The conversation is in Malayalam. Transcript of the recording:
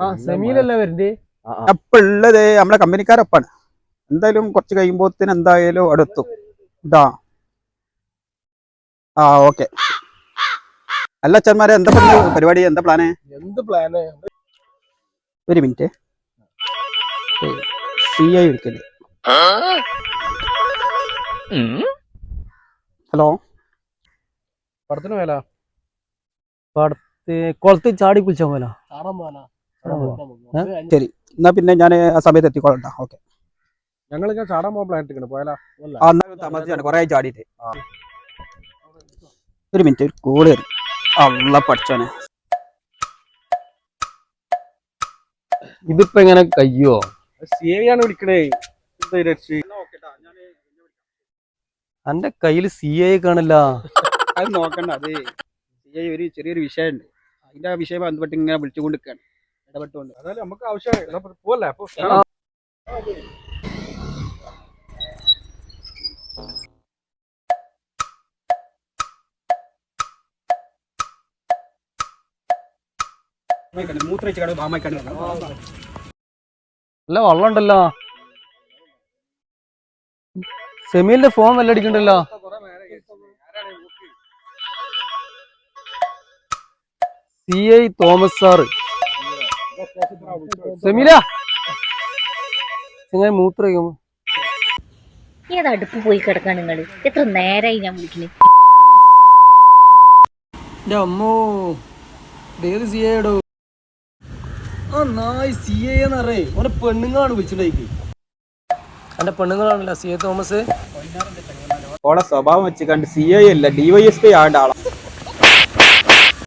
ആ സെമിയിലല്ലേ വരണ്ടേ? അപ്പൊ ഉള്ളത് നമ്മളെ കമ്പനിക്കാരൊപ്പാണ്. എന്തായാലും കുറച്ച് കഴിയുമ്പോത്തിന് എന്തായാലും അടുത്തു. ഇതാ. ആ ഓക്കെ. അല്ല അച്ഛന്മാരെ എന്താ പരിപാടി? എന്താ പ്ലാന്? എന്ത് പ്ലാന്? ഒരു മിനിറ്റ്. സി ഐ വിളിക്കൽ ഹലോ? പടത്തിന് മേല പടത്ത് കൊളത്ത് ചാടി കുളിച്ചാ പോലെ ചാടാൻ പോകാനാ ശരി. എന്നാ പിന്നെ ഞാൻ ആ സമയത്ത് എത്തിക്കോളണ്ട ഓക്കെ. ഞങ്ങൾ ഇങ്ങനെ ചാടാൻ പോകാൻ പ്ലാൻ ഇട്ടിക്കണം പോയാലാ? ആ താമസിച്ചാണ്. കുറെ ചാടിയിട്ട്. ഒരു മിനിറ്റ് ഒരു കൂടെ അള്ള പഠിച്ചോനെ ഇതിപ്പോ എങ്ങനെ കയ്യോ? സിയാണ് ഐ ആണ് വിളിക്കണേ. എന്റെ കയ്യിൽ സി ഐ കാണില്ല. അത് നോക്കണ്ട. അത് സി ഐ ഒരു ചെറിയൊരു വിഷയമുണ്ട് അതിന്റെ ആ വിഷയം ബന്ധപ്പെട്ട് ഇങ്ങനെ വിളിച്ചുകൊണ്ട് നിൽക്കുകയാണ് ഇടപെട്ടുകൊണ്ട്. നമുക്ക് ആവശ്യമായി. പോവല്ലേ? അപ്പൊ അല്ല വള്ളം ഉണ്ടല്ലോ സെമീലിന്റെ ഫോൺ വല്ല അടിക്കണ്ടല്ലോ C I Thomas sir. Semeela. നിങ്ങൾ മൂത്രയിക്കുമ്പോ ഏത് അടുപ്പ് പോയി കിടക്കാൻ നിങ്ങൾ എത്ര നേരായി ഞാൻ വിളിക്കുന്നത് എന്റെ അമ്മോ ഏത് സി ഐടോ ആ നായ് സി ഐ എന്നറേ ഓനെ പെണ്ണുങ്ങളാണ് വിളിച്ചിട്ടേക്ക് എന്റെ പെണ്ണുങ്ങളാണല്ലോ സി എ തോമസ്. ഓളെ സ്വഭാവം വെച്ച് കണ്ട് സി ഐ അല്ല എസ് പി ആളാ.